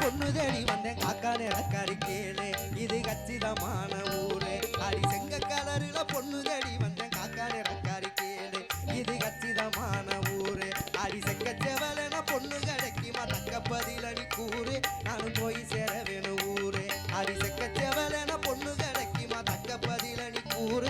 பொண்ணுதேடி வந்தேன். காக்கா நடக்காரி கேளு. இது கச்சிதமான ஊரு. அடி செங்க கலருல பொண்ணு வந்தேன். காக்கா நடக்காரி கேளு. இது கச்சிதமான ஊரு. அடி செக்க செவலன பொண்ணு கிடைக்குமா தக்க பதில் அடி கூறு. நானும் போய் சேர வேணும் ஊரு. அடி செக்க செவலன பொண்ணு கிடைக்குமா தக்க பதில் அடி கூறு.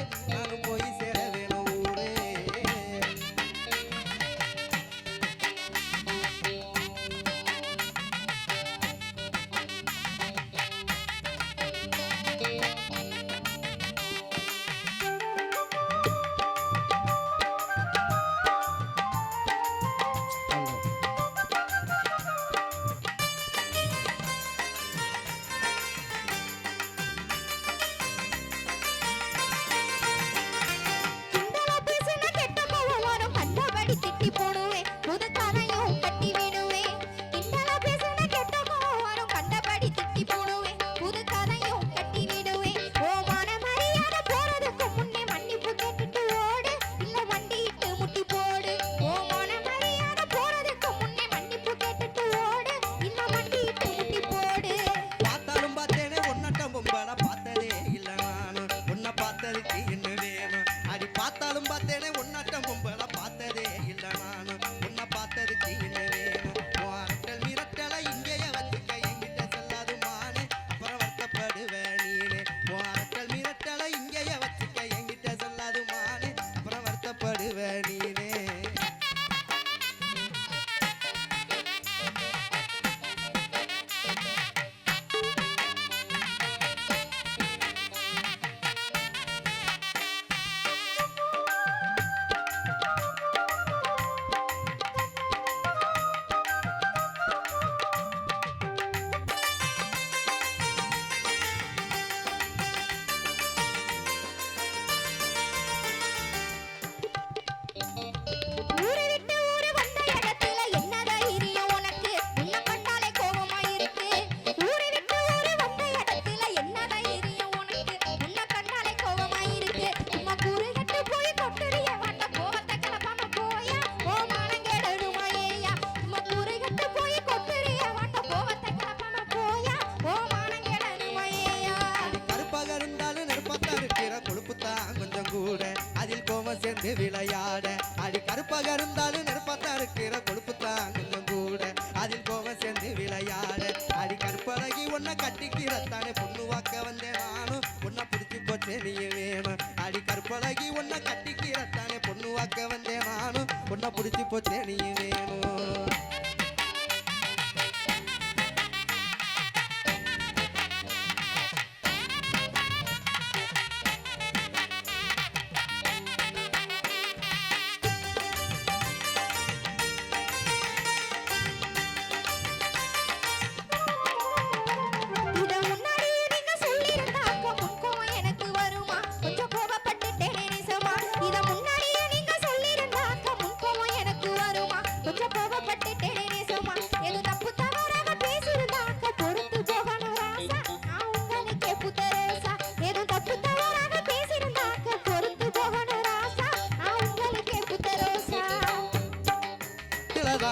எல்லாரும் சேர்ந்து விளையாட. அடி கருப்பாக இருந்தாலும் நெருப்பத்தா இருக்கிற கொழுப்பு தான் கொஞ்சம் கூட. அதில் போக சேர்ந்து விளையாட. அடி கருப்பழகி ஒன்ன கட்டிக்கிறத்தானே பொண்ணு வாக்க வந்தேன் நானும் ஒன்ன பிடிச்சி போச்சு நீ வேணும். அடி கருப்பழகி ஒன்ன கட்டிக்கிறத்தானே பொண்ணு வாக்க வந்தேன் நானும் ஒன்ன பிடிச்சி போச்சு நீ வேணும்.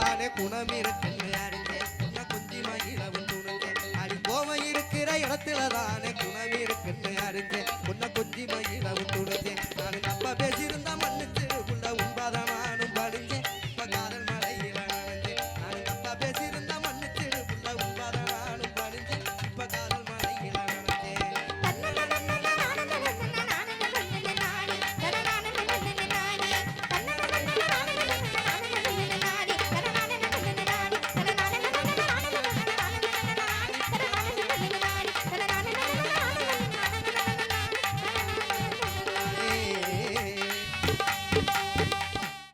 இடத்திலதானே குணம் இருக்குன்னு அறிஞ்சேன் உன்னை குஞ்சி மகிழவும் துணிஞ்சேன் அடி கோவம் இருக்கிற இடத்துல தானே குணம் இருக்குன்னு அறிஞ்சேன் உன்னை குஞ்சி மகிழவும் துணிஞ்சேன் நான்